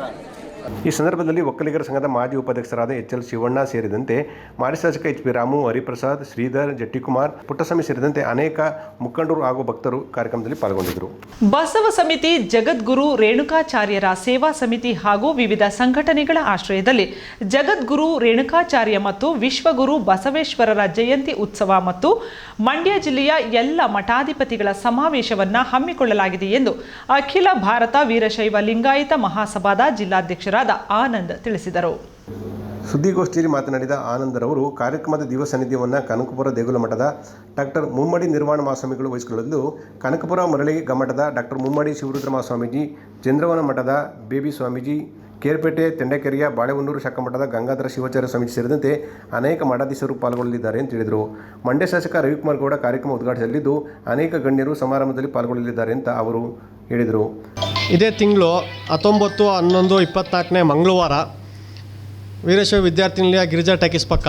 ಈ ಸಂದರ್ಭದಲ್ಲಿ ಒಕ್ಕಲಿಗರ ಸಂಘದ ಮಾಜಿ ಉಪಾಧ್ಯಕ್ಷರಾದ ಎಚ್ ಎಲ್ ಶಿವಣ್ಣ ಸೇರಿದಂತೆ ಮಾಜಿ ಶಾಸಕ ಎಚ್ ಪಿ ರಾಮು, ಹರಿಪ್ರಸಾದ್, ಶ್ರೀಧರ್, ಜಟ್ಟಿಕುಮಾರ್, ಪುಟ್ಟಸ್ವಾಮಿ ಸೇರಿದಂತೆ ಅನೇಕ ಮುಖಂಡರು ಹಾಗೂ ಭಕ್ತರು ಕಾರ್ಯಕ್ರಮದಲ್ಲಿ ಪಾಲ್ಗೊಂಡಿದ್ದರು. ಬಸವ ಸಮಿತಿ, ಜಗದ್ಗುರು, ರೇಣುಕಾಚಾರ್ಯರ ಸೇವಾ ಸಮಿತಿ ಹಾಗೂ ವಿವಿಧ ಸಂಘಟನೆಗಳ ಆಶ್ರಯದಲ್ಲಿ ಜಗದ್ಗುರು, ರೇಣುಕಾಚಾರ್ಯ ಮತ್ತು ವಿಶ್ವಗುರು ಬಸವೇಶ್ವರರ ಜಯಂತಿ ಉತ್ಸವ ಮತ್ತು ಮಂಡ್ಯ ಜಿಲ್ಲೆಯ ಎಲ್ಲ ಮಠಾಧಿಪತಿಗಳ ಸಮಾವೇಶವನ್ನು ಹಮ್ಮಿಕೊಳ್ಳಲಾಗಿದೆ ಎಂದು ಅಖಿಲ ಭಾರತ ವೀರಶೈವ ಲಿಂಗಾಯತ ಮಹಾಸಭಾದ ಜಿಲ್ಲಾಧ್ಯಕ್ಷರಾದ ಆನಂದ್ ತಿಳಿಸಿದರು. ಸುದ್ದಿಗೋಷ್ಠಿಯಲ್ಲಿ ಮಾತನಾಡಿದ ಆನಂದರವರು ಕಾರ್ಯಕ್ರಮದ ದಿವಸ ಕನಕಪುರ ದೇಗುಲ ಮಠದ ಡಾಕ್ಟರ್ ಮುಮ್ಮಡಿ ನಿರ್ವಾಣ ಮಹಾಸ್ವಾಮಿಗಳು ವಹಿಸಿಕೊಳ್ಳಲು ಕನಕಪುರ ಮರಳಿ ಗಮಠದ ಡಾಕ್ಟರ್ ಮುಮ್ಮಡಿ ಶಿವರುದ್ರ ಮಹಾಸ್ವಾಮೀಜಿ, ಚಂದ್ರವನ ಮಠದ ಬೇಬಿ ಸ್ವಾಮೀಜಿ, ಕೇರ್ಪೇಟೆ ತೆಂಡಕೆರೆಯ ಬಾಳೆಹೊನ್ನೂರು ಶಾಖಮಠದ ಗಂಗಾಧರ ಶಿವಾಚಾರ್ಯ ಸ್ವಾಮೀಜಿ ಸೇರಿದಂತೆ ಅನೇಕ ಮಠಾಧೀಶರು ಪಾಲ್ಗೊಳ್ಳಲಿದ್ದಾರೆ ಎಂದು ಹೇಳಿದರು. ಮಂಡ್ಯ ಶಾಸಕ ರವಿಕುಮಾರ್ ಗೌಡ ಕಾರ್ಯಕ್ರಮ ಉದ್ಘಾಟಿಸಲಿದ್ದು, ಅನೇಕ ಗಣ್ಯರು ಸಮಾರಂಭದಲ್ಲಿ ಪಾಲ್ಗೊಳ್ಳಲಿದ್ದಾರೆ ಅಂತ ಅವರು ಹೇಳಿದರು. ಇದೇ ತಿಂಗಳು ಹತ್ತೊಂಬತ್ತು, ಹನ್ನೊಂದು, ಇಪ್ಪತ್ನಾಲ್ಕನೇ ಮಂಗಳವಾರ ವೀರಶೈವ ವಿದ್ಯಾರ್ಥಿನಿಲಯ ಗಿರಿಜಾ ಟಾಕೀಸ್ ಪಕ್ಕ.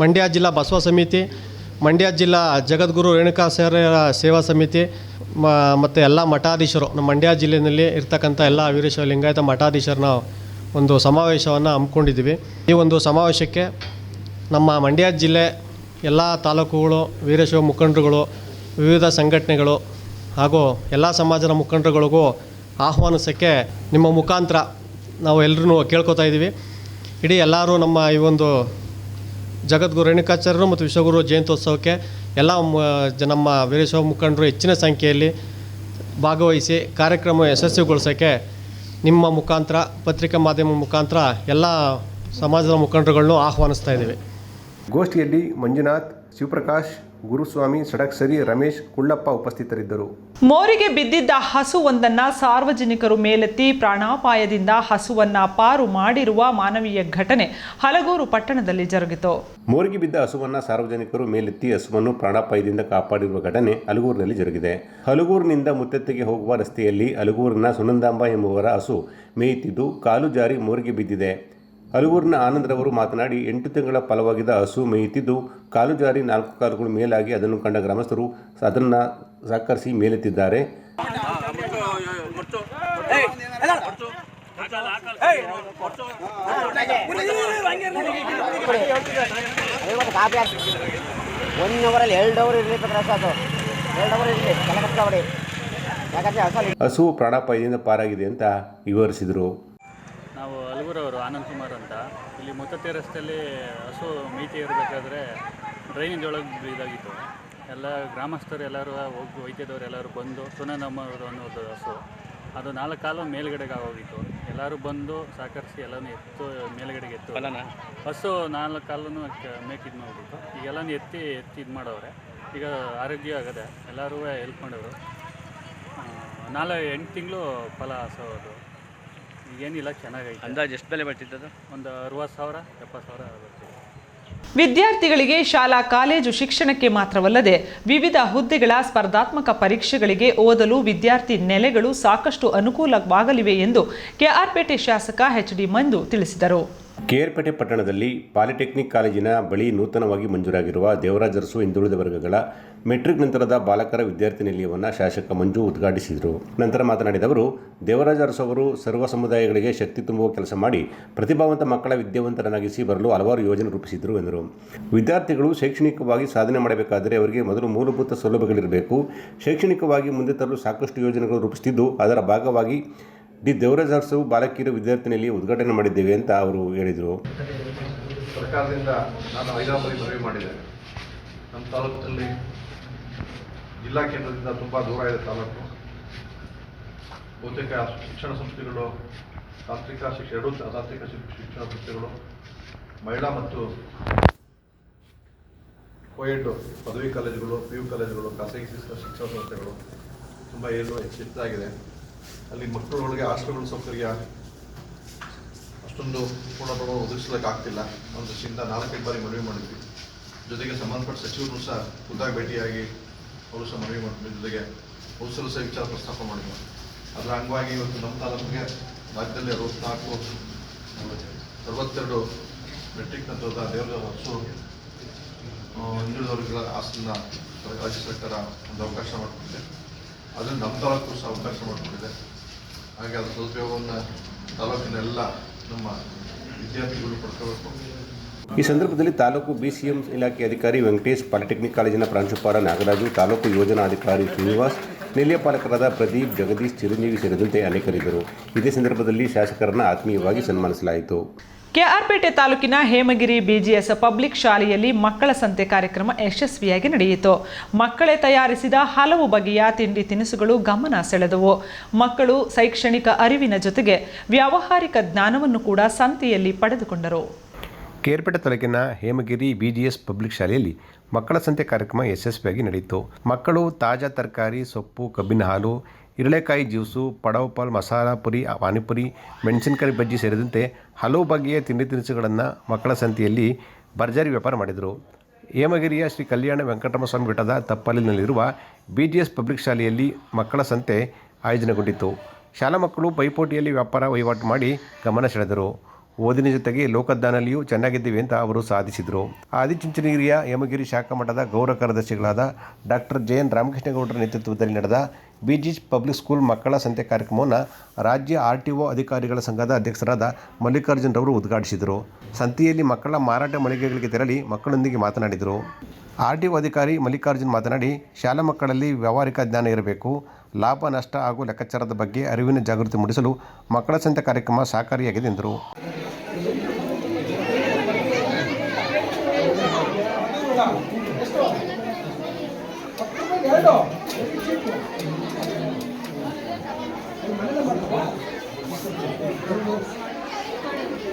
ಮಂಡ್ಯ ಜಿಲ್ಲಾ ಬಸವ ಸಮಿತಿ, ಮಂಡ್ಯ ಜಿಲ್ಲಾ ಜಗದ್ಗುರು ರೇಣುಕಾಚಾರ್ಯರ ಸೇವಾ ಸಮಿತಿ, ಮ, ಮತ್ತು ಎಲ್ಲ ಮಠಾಧೀಶರು, ನಮ್ಮ ಮಂಡ್ಯ ಜಿಲ್ಲೆಯಲ್ಲಿ ಇರ್ತಕ್ಕಂಥ ಎಲ್ಲ ವೀರಶೈವ ಲಿಂಗಾಯತ ಮಠಾಧೀಶರನ್ನ ಒಂದು ಸಮಾವೇಶವನ್ನು ಹಮ್ಮಿಕೊಂಡಿದ್ದೀವಿ. ಈ ಒಂದು ಸಮಾವೇಶಕ್ಕೆ ನಮ್ಮ ಮಂಡ್ಯ ಜಿಲ್ಲೆ ಎಲ್ಲ ತಾಲೂಕುಗಳು, ವೀರಶೈವ ಮುಖಂಡರುಗಳು, ವಿವಿಧ ಸಂಘಟನೆಗಳು ಹಾಗೂ ಎಲ್ಲ ಸಮಾಜದ ಮುಖಂಡರುಗಳಿಗೂ ಆಹ್ವಾನಿಸೋಕ್ಕೆ ನಿಮ್ಮ ಮುಖಾಂತರ ನಾವು ಎಲ್ಲರೂ ಕೇಳ್ಕೊತಾ ಇದ್ದೀವಿ. ಇಡೀ ಎಲ್ಲರೂ ನಮ್ಮ ಈ ಒಂದು ಜಗದ್ಗುರು ರೇಣುಕಾಚಾರ್ಯರು ಮತ್ತು ವಿಶ್ವಗುರು ಜಯಂತೋತ್ಸವಕ್ಕೆ ಎಲ್ಲ ನಮ್ಮ ವೀರಶೈವ ಮುಖಂಡರು ಹೆಚ್ಚಿನ ಸಂಖ್ಯೆಯಲ್ಲಿ ಭಾಗವಹಿಸಿ ಕಾರ್ಯಕ್ರಮ ಯಶಸ್ವಿಗೊಳಿಸೋಕ್ಕೆ ನಿಮ್ಮ ಮುಖಾಂತರ, ಪತ್ರಿಕಾ ಮಾಧ್ಯಮ ಮುಖಾಂತರ ಎಲ್ಲ ಸಮಾಜದ ಮುಖಂಡರುಗಳನ್ನು ಆಹ್ವಾನಿಸ್ತಾ ಇದ್ದೀವಿ. ಗೋಷ್ಠಿಯಲ್ಲಿ ಮಂಜುನಾಥ್, ಶಿವಪ್ರಕಾಶ್ ಗುರುಸ್ವಾಮಿ ಸಡಕ್ಸರಿ ರಮೇಶ್ ಕುಳ್ಳಪ್ಪ ಉಪಸ್ಥಿತರಿದ್ದರು. ಮೋರಿಗೆ ಬಿದ್ದಿದ್ದ ಹಸುವೊಂದನ್ನು ಸಾರ್ವಜನಿಕರು ಮೇಲೆತ್ತಿ ಪ್ರಾಣಾಪಾಯದಿಂದ ಹಸುವನ್ನ ಪಾರು ಮಾಡಿರುವ ಮಾನವೀಯ ಘಟನೆ ಹಲಗೂರು ಪಟ್ಟಣದಲ್ಲಿ ಜರುಗಿತು. ಮೋರಿಗೆ ಬಿದ್ದ ಹಸುವನ್ನ ಸಾರ್ವಜನಿಕರು ಮೇಲೆತ್ತಿ ಹಸುವನ್ನು ಪ್ರಾಣಾಪಾಯದಿಂದ ಕಾಪಾಡಿರುವ ಘಟನೆ ಹಲಗೂರಿನಲ್ಲಿ ಜರುಗಿದೆ. ಹಲಗೂರಿನಿಂದ ಮುತ್ತೆತ್ತಿಗೆ ಹೋಗುವ ರಸ್ತೆಯಲ್ಲಿ ಹಲಗೂರಿನ ಸುನಂದಾಂಬ ಎಂಬುವರ ಹಸು ಮೇಯುತ್ತಿದ್ದು ಕಾಲು ಜಾರಿ ಮೋರಿಗೆ ಬಿದ್ದಿದೆ. ಹಲಗೂರಿನ ಆನಂದ್ರವರು ಮಾತನಾಡಿ, ಎಂಟು ತಿಂಗಳ ಫಲವಾಗಿದ್ದ ಹಸು ಮೇಯುತ್ತಿದ್ದು, ಕಾಲು ಜಾರಿ ನಾಲ್ಕು ಕಾಲುಗಳು ಮೇಲಾಗಿ ಅದನ್ನು ಕಂಡ ಗ್ರಾಮಸ್ಥರು ಅದನ್ನು ಸಹಕರಿಸಿ ಮೇಲೆತ್ತಿದ್ದಾರೆ. ಒನ್ ಅವರಲ್ಲಿ ಎರಡು ಅವರ್ ಹಸು ಪ್ರಾಣಾಪಾಯದಿಂದ ಪಾರಾಗಿದೆ ಅಂತ ವಿವರಿಸಿದರು. ನಾವು ಅಲಗೂರವರು ಆನಂದ್ ಕುಮಾರ್ ಅಂತ. ಇಲ್ಲಿ ಮುತ್ತತ್ತೆ ರಸ್ತೆಯಲ್ಲಿ ಹಸು ಮಿತಿ ಇರಬೇಕಾದ್ರೆ ಡ್ರೈನೇಜ್ ಒಳಗೆ ಇದಾಗಿತ್ತು. ಎಲ್ಲ ಗ್ರಾಮಸ್ಥರು ಎಲ್ಲರೂ ಹೋಗಿ ವೈದ್ಯದವ್ರು ಎಲ್ಲರೂ ಬಂದು ಸುನಂದಮ್ಮವರು ಅನ್ನೋದು ಹಸು. ಅದು ನಾಲ್ಕು ಕಾಲು ಮೇಲ್ಗಡೆಗೆ ಆಗೋಗಿತ್ತು. ಎಲ್ಲರೂ ಬಂದು ಸಹಕರಿಸಿ ಎಲ್ಲನೂ ಎತ್ತು ಮೇಲ್ಗಡೆಗೆ ಎತ್ತು. ಹಸು ನಾಲ್ಕು ಕಾಲೂ ಮೇಕ್ ಇದು ಈಗೆಲ್ಲನೂ ಈಗ ಎಲ್ಲನೂ ಎತ್ತಿ ಎತ್ತಿ ಇದು ಮಾಡವ್ರೆ. ಈಗ ಆರೋಗ್ಯ ಆಗದೆ ಎಲ್ಲರೂ ಹೆಲ್ಪ್ ಮಾಡೋರು ನಾಳೆ ಎಂಟು ತಿಂಗಳು ಫಲ ಹಸು ಅದು. ಏನಿಲ್ಲ ಚೆನ್ನಾಗೈತೆ. ಅಂದಾಜು ಎಷ್ಟು ಬೆಲೆ ಬರ್ತಿದ್ದದು ಒಂದು ಅರವತ್ತು ಸಾವಿರ ಎಪ್ಪತ್ತು ಸಾವಿರ ಬರ್ತಿದೆ. ವಿದ್ಯಾರ್ಥಿಗಳಿಗೆ ಶಾಲಾ ಕಾಲೇಜು ಶಿಕ್ಷಣಕ್ಕೆ ಮಾತ್ರವಲ್ಲದೆ ವಿವಿಧ ಹುದ್ದೆಗಳ ಸ್ಪರ್ಧಾತ್ಮಕ ಪರೀಕ್ಷೆಗಳಿಗೆ ಓದಲು ವಿದ್ಯಾರ್ಥಿ ನೆಲೆಗಳು ಸಾಕಷ್ಟು ಅನುಕೂಲವಾಗಲಿವೆ ಎಂದು ಕೆಆರ್ಪೇಟೆ ಶಾಸಕ ಎಚ್ ಡಿ ಮಂಜು ತಿಳಿಸಿದರು. ಕೇರ್ಪೇಟೆ ಪಟ್ಟಣದಲ್ಲಿ ಪಾಲಿಟೆಕ್ನಿಕ್ ಕಾಲೇಜಿನ ಬಳಿ ನೂತನವಾಗಿ ಮಂಜೂರಾಗಿರುವ ದೇವರಾಜ ಅರಸು ಹಿಂದುಳಿದ ವರ್ಗಗಳ ಮೆಟ್ರಿಕ್ ನಂತರದ ಬಾಲಕರ ವಿದ್ಯಾರ್ಥಿ ನಿಲಯವನ್ನು ಶಾಸಕ ಮಂಜು ಉದ್ಘಾಟಿಸಿದರು. ನಂತರ ಮಾತನಾಡಿದ ಅವರು ದೇವರಾಜ ಅರಸು ಅವರು ಸರ್ವ ಸಮುದಾಯಗಳಿಗೆ ಶಕ್ತಿ ತುಂಬುವ ಕೆಲಸ ಮಾಡಿ ಪ್ರತಿಭಾವಂತ ಮಕ್ಕಳ ವಿದ್ಯಾವಂತರನ್ನಾಗಿಸಿ ಬರಲು ಹಲವಾರು ಯೋಜನೆ ರೂಪಿಸಿದರು ಎಂದರು. ವಿದ್ಯಾರ್ಥಿಗಳು ಶೈಕ್ಷಣಿಕವಾಗಿ ಸಾಧನೆ ಮಾಡಬೇಕಾದರೆ ಅವರಿಗೆ ಮೊದಲು ಮೂಲಭೂತ ಸೌಲಭ್ಯಗಳಿರಬೇಕು. ಶೈಕ್ಷಣಿಕವಾಗಿ ಮುಂದೆ ತರಲು ಸಾಕಷ್ಟು ಯೋಜನೆಗಳು ರೂಪಿಸುತ್ತಿದ್ದು, ಅದರ ಭಾಗವಾಗಿ ಡಿ ದೇವರಾಜ್ ಅರಸು ಬಾಲಕಿಯರ ವಿದ್ಯಾರ್ಥಿನಿಯಲ್ಲಿ ಉದ್ಘಾಟನೆ ಮಾಡಿದ್ದೇವೆ ಅಂತ ಅವರು ಹೇಳಿದರು. ಸರ್ಕಾರದಿಂದ ನಾನು ಐದಾರು ಬಾರಿ ಮನವಿ ಮಾಡಿದೆ. ನಮ್ಮ ತಾಲೂಕಿನಲ್ಲಿ ಜಿಲ್ಲಾ ಕೇಂದ್ರದಿಂದ ತುಂಬ ದೂರ ಇದೆ ತಾಲೂಕು. ಬಹುತೇಕ ಶಿಕ್ಷಣ ಸಂಸ್ಥೆಗಳು, ತಾಂತ್ರಿಕ ಶಿಕ್ಷಣ ಎರಡೂ ತಾಂತ್ರಿಕ ಶಿಕ್ಷಣ ಸಂಸ್ಥೆಗಳು, ಮಹಿಳಾ ಮತ್ತು ಕೋಯೆಡ್ ಪದವಿ ಕಾಲೇಜುಗಳು, ಪಿ ಯು ಕಾಲೇಜುಗಳು, ಖಾಸಗಿ ಶಿಕ್ಷಣ ಶಿಕ್ಷಣ ಸಂಸ್ಥೆಗಳು ತುಂಬ ಏನು ಹೆಚ್ಚಾಗಿದೆ ಅಲ್ಲಿ ಮಕ್ಕಳುಗಳಿಗೆ ಆಶ್ರಮಗಳ ಸೌಕರ್ಯ. ಅಷ್ಟೊಂದು ಪೂರ್ಣ ಪ್ರಮಾಣ ಒದಗಿಸ್ಲಿಕ್ಕೆ ಆಗ್ತಿಲ್ಲ ಒಂದು ದೃಷ್ಟಿಯಿಂದ ನಾಲ್ಕೈದು ಬಾರಿ ಮನವಿ ಮಾಡಿದ್ವಿ. ಜೊತೆಗೆ ಸಂಬಂಧಪಟ್ಟ ಸಚಿವರು ಸಹ ಖುದ್ದಾಗಿ ಭೇಟಿಯಾಗಿ ಅವರು ಸಹ ಮನವಿ ಮಾಡಿದ್ವಿ ಜೊತೆಗೆ ಅವರು ಸಹ ವಿಚಾರ ಪ್ರಸ್ತಾಪ ಮಾಡಿದ್ವಿ ಅದರ ಅಂಗವಾಗಿ ಇವತ್ತು ನಮ್ಮ ತಾಲೂಕಿಗೆ ರಾಜ್ಯದಲ್ಲಿ ಅರವತ್ನಾಲ್ಕು ಅರವತ್ತೆರಡು ಮೆಟ್ರಿಕ್ ನಂತರದ ದೇವರ ಹಸು ಹಿಂದುಳಿದವರ್ಗಗಳ ಆಸ್ತಿನ ರಾಜ್ಯ ಸರ್ಕಾರ ಒಂದು ಅವಕಾಶ ಮಾಡಿಕೊಟ್ಟಿದೆ. ಅದನ್ನು ನಮ್ಮ ತಾಲೂಕು ಸಹ ಅವಕಾಶ ಮಾಡಿಕೊಟ್ಟಿದೆ. ಹಾಗೆ ಅದರ ಸದುಪಯೋಗವನ್ನು ತಾಲೂಕಿನೆಲ್ಲ ನಮ್ಮ ವಿದ್ಯಾರ್ಥಿಗಳು ಪಡ್ಕೋಬೇಕು. ಈ ಸಂದರ್ಭದಲ್ಲಿ ತಾಲೂಕು ಬಿ ಸಿ ಎಂ ಇಲಾಖೆ ಅಧಿಕಾರಿ ವೆಂಕಟೇಶ್, ಪಾಲಿಟೆಕ್ನಿಕ್ ಕಾಲೇಜಿನ ಪ್ರಾಂಶುಪಾಲ ನಾಗರಾಜು, ತಾಲೂಕು ಯೋಜನಾಧಿಕಾರಿ ಶ್ರೀನಿವಾಸ್, ನಿಲಯ ಪ್ರದೀಪ್, ಜಗದೀಶ್, ಚಿರಂಜೀವಿ ಸೇರಿದಂತೆ ಅನೇಕರಿದ್ದರು. ಇದೇ ಸಂದರ್ಭದಲ್ಲಿ ಶಾಸಕರನ್ನು ಆತ್ಮೀಯವಾಗಿ ಸನ್ಮಾನಿಸಲಾಯಿತು. ಕೆಆರ್ಪೇಟೆ ತಾಲೂಕಿನ ಹೇಮಗಿರಿ ಬಿಜಿಎಸ್ ಪಬ್ಲಿಕ್ ಶಾಲೆಯಲ್ಲಿ ಮಕ್ಕಳ ಸಂತೆ ಕಾರ್ಯಕ್ರಮ ಯಶಸ್ವಿಯಾಗಿ ನಡೆಯಿತು. ಮಕ್ಕಳೇ ತಯಾರಿಸಿದ ಹಲವು ಬಗೆಯ ತಿಂಡಿ ತಿನಿಸುಗಳು ಗಮನ ಸೆಳೆದವು. ಮಕ್ಕಳು ಶೈಕ್ಷಣಿಕ ಅರಿವಿನ ಜೊತೆಗೆ ವ್ಯಾವಹಾರಿಕ ಜ್ಞಾನವನ್ನು ಕೂಡ ಸಂತೆಯಲ್ಲಿ ಪಡೆದುಕೊಂಡರು. ಕೇರ್ಪೇಟೆ ತಾಲೂಕಿನ ಹೇಮಗಿರಿ ಬಿಜಿಎಸ್ ಪಬ್ಲಿಕ್ ಶಾಲೆಯಲ್ಲಿ ಮಕ್ಕಳ ಸಂತೆ ಕಾರ್ಯಕ್ರಮ ಯಶಸ್ವಿಯಾಗಿ ನಡೆಯಿತು. ಮಕ್ಕಳು ತಾಜಾ ತರಕಾರಿ, ಸೊಪ್ಪು, ಕಬ್ಬಿನ ಹಾಲು ಇರಳೆಕಾಯಿ ಜ್ಯೂಸು ಪಡವ್ ಮಸಾಲಾ ಮಸಾಲ ಪುರಿ, ಪಾನಿಪುರಿ, ಮೆಣಸಿನಕಾಯಿ ಬಜ್ಜಿ ಸೇರಿದಂತೆ ಹಲವು ಬಗೆಯ ತಿಂಡಿ ತಿನಿಸುಗಳನ್ನು ಮಕ್ಕಳ ಸಂತೆಯಲ್ಲಿ ಭರ್ಜರಿ ವ್ಯಾಪಾರ ಮಾಡಿದರು. ಹೇಮಗಿರಿಯ ಶ್ರೀ ಕಲ್ಯಾಣ ವೆಂಕಟರಮಸ್ವಾಮಿ ಬೆಟ್ಟದ ತಪ್ಪಲಿನಲ್ಲಿರುವ ಬಿ ಜಿ ಎಸ್ ಪಬ್ಲಿಕ್ ಶಾಲೆಯಲ್ಲಿ ಮಕ್ಕಳ ಸಂತೆ ಆಯೋಜನೆಗೊಂಡಿತ್ತು. ಶಾಲಾ ಮಕ್ಕಳು ಪೈಪೋಟಿಯಲ್ಲಿ ವ್ಯಾಪಾರ ವಹಿವಾಟು ಮಾಡಿ ಗಮನ ಸೆಳೆದರು. ಓದಿನ ಜೊತೆಗೆ ಲೋಕದಾನಲ್ಲಿಯೂ ಚೆನ್ನಾಗಿದ್ದೀವಿ ಅಂತ ಅವರು ಸಾಧಿಸಿದರು. ಆದಿಚುಂಚನಗಿರಿಯ ಯಮಗಿರಿ ಶಾಖಾ ಮಠದ ಗೌರವ ಕಾರ್ಯದರ್ಶಿಗಳಾದ ಡಾಕ್ಟರ್ ಜೆ ಎನ್ ರಾಮಕೃಷ್ಣಗೌಡರ ನೇತೃತ್ವದಲ್ಲಿ ನಡೆದ ಬಿಜಿ ಪಬ್ಲಿಕ್ ಸ್ಕೂಲ್ ಮಕ್ಕಳ ಸಂತೆ ಕಾರ್ಯಕ್ರಮವನ್ನು ರಾಜ್ಯ ಆರ್ ಟಿ ಒ ಅಧಿಕಾರಿಗಳ ಸಂಘದ ಅಧ್ಯಕ್ಷರಾದ ಮಲ್ಲಿಕಾರ್ಜುನರವರು ಉದ್ಘಾಟಿಸಿದರು. ಸಂತೆಯಲ್ಲಿ ಮಕ್ಕಳ ಮಾರಾಟ ಮಳಿಗೆಗಳಿಗೆ ತೆರಳಿ ಮಕ್ಕಳೊಂದಿಗೆ ಮಾತನಾಡಿದರು. ಆರ್ ಟಿ ಒ ಅಧಿಕಾರಿ ಮಲ್ಲಿಕಾರ್ಜುನ್ ಮಾತನಾಡಿ, ಶಾಲಾ ಮಕ್ಕಳಲ್ಲಿ ವ್ಯಾವಹಾರಿಕ ಜ್ಞಾನ ಇರಬೇಕು. ಲಾಭ, ನಷ್ಟ ಹಾಗೂ ಲೆಕ್ಕಾಚಾರದ ಬಗ್ಗೆ ಅರಿವಿನ ಜಾಗೃತಿ ಮೂಡಿಸಲು ಮಕ್ಕಳ ಸಂತೆ ಕಾರ್ಯಕ್ರಮ ಸಹಕಾರಿಯಾಗಿದೆ ಎಂದರು.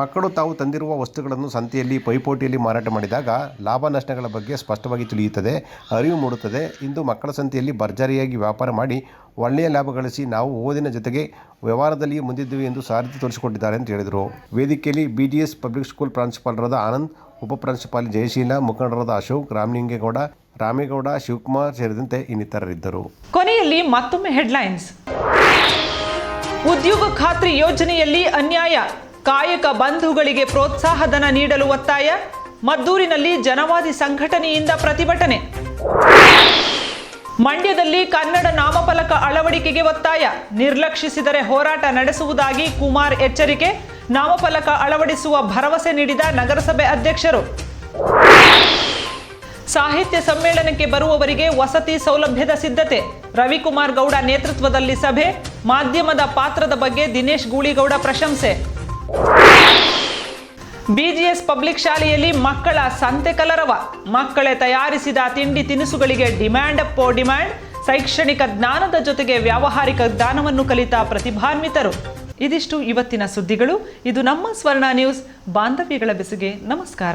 ಮಕ್ಕಳು ತಾವು ತಂದಿರುವ ವಸ್ತುಗಳನ್ನು ಸಂತೆಯಲ್ಲಿ, ಪೈಪೋಟಿಯಲ್ಲಿ ಮಾರಾಟ ಮಾಡಿದಾಗ ಲಾಭ ನಷ್ಟಗಳ ಬಗ್ಗೆ ಸ್ಪಷ್ಟವಾಗಿ ತಿಳಿಯುತ್ತದೆ, ಅರಿವು ಮೂಡುತ್ತದೆ. ಇಂದು ಮಕ್ಕಳ ಸಂತೆಯಲ್ಲಿ ಭರ್ಜರಿಯಾಗಿ ವ್ಯಾಪಾರ ಮಾಡಿ ಒಳ್ಳೆಯ ಲಾಭ ಗಳಿಸಿ ನಾವು ಓದಿನ ಜೊತೆಗೆ ವ್ಯವಹಾರದಲ್ಲಿಯೇ ಮುಂದಿದ್ದೀವಿ ಎಂದು ಸಾರಥಿ ತೋರಿಸಿಕೊಟ್ಟಿದ್ದಾರೆ ಅಂತ ಹೇಳಿದರು. ವೇದಿಕೆಯಲ್ಲಿ ಬಿಡಿಎಸ್ ಪಬ್ಲಿಕ್ ಸ್ಕೂಲ್ ಪ್ರಾಂಶುಪಾಲರಾದ ಆನಂದ್ ಉಪಪ್ರಾಂಶುಪಾಲ ಜಯಶೀಲ, ಮುಖಂಡರಾದ ಅಶೋಕ್, ರಾಮಲಿಂಗೇಗೌಡ, ರಾಮೇಗೌಡ, ಶಿವಕುಮಾರ್ ಸೇರಿದಂತೆ ಇನ್ನಿತರರಿದ್ದರು. ಕೊನೆಯಲ್ಲಿ ಮತ್ತೊಮ್ಮೆ ಹೆಡ್ಲೈನ್ಸ್ ಉದ್ಯೋಗ ಖಾತ್ರಿ ಯೋಜನೆಯಲ್ಲಿ ಅನ್ಯಾಯ. ಕಾಯಕ ಬಂಧುಗಳಿಗೆ ಪ್ರೋತ್ಸಾಹಧನ ನೀಡಲು ಒತ್ತಾಯ. ಮದ್ದೂರಿನಲ್ಲಿ ಜನವಾದಿ ಸಂಘಟನೆಯಿಂದ ಪ್ರತಿಭಟನೆ. ಮಂಡ್ಯದಲ್ಲಿ ಕನ್ನಡ ನಾಮಫಲಕ ಅಳವಡಿಕೆಗೆ ಒತ್ತಾಯ. ನಿರ್ಲಕ್ಷಿಸಿದರೆ ಹೋರಾಟ ನಡೆಸುವುದಾಗಿ ಕುಮಾರ್ ಎಚ್ಚರಿಕೆ. ನಾಮಫಲಕ ಅಳವಡಿಸುವ ಭರವಸೆ ನೀಡಿದ ನಗರಸಭೆ ಅಧ್ಯಕ್ಷರು. ಸಾಹಿತ್ಯ ಸಮ್ಮೇಳನಕ್ಕೆ ಬರುವವರಿಗೆ ವಸತಿ ಸೌಲಭ್ಯದ ಸಿದ್ಧತೆ. ರವಿಕುಮಾರ್ ಗೌಡ ನೇತೃತ್ವದಲ್ಲಿ ಸಭೆ. ಮಾಧ್ಯಮದ ಪಾತ್ರದ ಬಗ್ಗೆ ದಿನೇಶ್ ಗೂಳಿಗೌಡ ಪ್ರಶಂಸೆ. ಬಿಜಿಎಸ್ ಪಬ್ಲಿಕ್ ಶಾಲೆಯಲ್ಲಿ ಮಕ್ಕಳ ಸಂತೆ ಕಲರವ. ಮಕ್ಕಳೇ ತಯಾರಿಸಿದ ತಿಂಡಿ ತಿನಿಸುಗಳಿಗೆ ಡಿಮ್ಯಾಂಡ್ ಪೋ ಡಿಮ್ಯಾಂಡ್ ಶೈಕ್ಷಣಿಕ ಜ್ಞಾನದ ಜೊತೆಗೆ ವ್ಯಾವಹಾರಿಕ ಜ್ಞಾನವನ್ನು ಕಲಿತ ಪ್ರತಿಭಾನ್ವಿತರು. ಇದಿಷ್ಟು ಇವತ್ತಿನ ಸುದ್ದಿಗಳು. ಇದು ನಮ್ಮ ಸ್ವರ್ಣ ನ್ಯೂಸ್. ಬಾಂಧವ್ಯಗಳ ಬೆಸುಗೆ ನಮಸ್ಕಾರ.